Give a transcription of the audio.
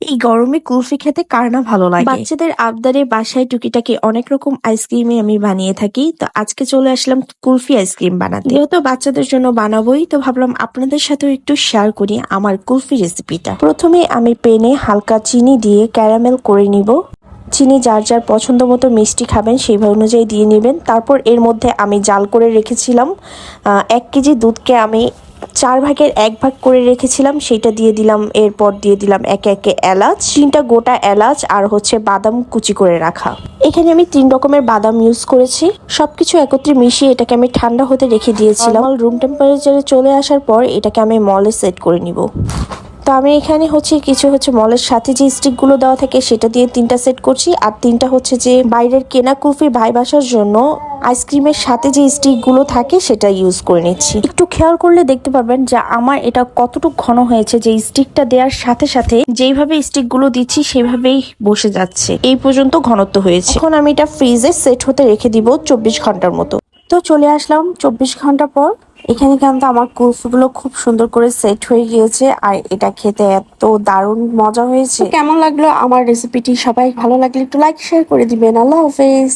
এই গরমে কুলফি খেতে কার না ভালো লাগে? বাচ্চাদের আবদারে বাসায় টুকিটাকি অনেক রকম আইসক্রিমই আমি বানিয়ে থাকি। তো আজকে চলে আসলাম কুলফি আইসক্রিম বানাতে। যেহেতু বাচ্চাদের জন্য বানাবোই, তো ভাবলাম আপনাদের সাথেও একটু শেয়ার করি আমার কুলফি রেসিপিটা প্রথমে আমি পেনে হালকা চিনি দিয়ে ক্যারামেল করে নিব। চিনি যার যার পছন্দ মতো মিষ্টি খাবেন সেইভাবে অনুযায়ী দিয়ে নেবেন। তারপর এর মধ্যে আমি জাল করে রেখেছিলাম। এক কেজি দুধকে আমি চার ভাগের এক ভাগ করে রেখেছিলাম সেটা দিয়ে দিলাম এরপর দিয়ে দিলাম একে একে এলাচ। তিনটা গোটা এলাচ আর হচ্ছে বাদাম কুচি করে রাখা। এখানে আমি তিন রকমের বাদাম ইউজ করেছি। সবকিছু একত্রে মিশিয়ে এটাকে আমি ঠান্ডা হতে রেখে দিয়েছিলাম। রুম টেম্পারেচারে চলে আসার পর এটাকে আমি মলে সেট করে নিব। তো আমি এখানে হচ্ছে কিছু হচ্ছে মলের সাথে যে স্টিকগুলো দেওয়া থাকে সেটা দিয়ে তিনটা সেট করছি। আর তিনটা হচ্ছে যে বাইরের কেনা কুলফি ভাই বাসার জন্য আইসক্রিমের সাথে যে স্টিকগুলো থাকে সেটা ইউজ করে নিচ্ছি। একটু খেয়াল করলে দেখতে পারবেন যে আমার এটা কতটুকু ঘন হয়েছে যে স্টিকটা দেওয়ার সাথে সাথে যেইভাবে স্টিকগুলো দিচ্ছি সেভাবেই বসে যাচ্ছে। এই পর্যন্ত ঘনত্ব হয়েছে। এখন আমি এটা ফ্রিজে সেট হতে রেখে দিব চব্বিশ ঘণ্টার মতো। তো চলে আসলাম চব্বিশ ঘণ্টা পর। এখানে কিন্তু আমার কুলফিগুলো খুব সুন্দর করে সেট হয়ে গিয়েছে আর এটা খেতে এত দারুণ মজা হয়েছে। কেমন লাগল আমার রেসিপিটি সবাই ভালো লাগলে একটু লাইক শেয়ার করে দিবেন। আল্লাহ হাফেজ।